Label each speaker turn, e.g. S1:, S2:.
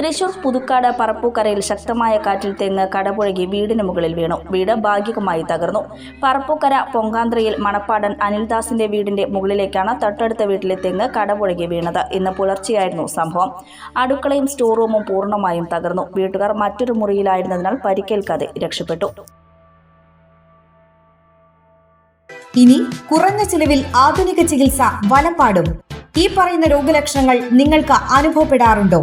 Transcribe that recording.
S1: തൃശൂർ പുതുക്കാട് പറപ്പൂക്കരയിൽ ശക്തമായ കാറ്റിൽ തെങ്ങ് കടപുഴകി വീടിന് മുകളിൽ വീണു. വീട് ഭാഗികമായി തകർന്നു. പറപ്പൂക്കര പൊങ്കാന്ത്രയിൽ മണപ്പാടൻ അനിൽദാസിന്റെ വീടിന്റെ മുകളിലേക്കാണ് തൊട്ടടുത്ത വീട്ടിലെ തെങ്ങ് കടപുഴകി വീണത്. ഇന്ന് പുലർച്ചെയായിരുന്നു സംഭവം. അടുക്കളയും സ്റ്റോർ റൂമും പൂർണമായും തകർന്നു. വീട്ടുകാർ മറ്റൊരു മുറിയിലായിരുന്നതിനാൽ പരിക്കേൽക്കാതെ രക്ഷപ്പെട്ടു.
S2: ഇനി കുറഞ്ഞ ചിലവിൽ ആധുനിക ചികിത്സ വലപ്പാടും ഈ പറയുന്ന രോഗലക്ഷണങ്ങൾ നിങ്ങൾക്ക് അനുഭവപ്പെടാറുണ്ടോ?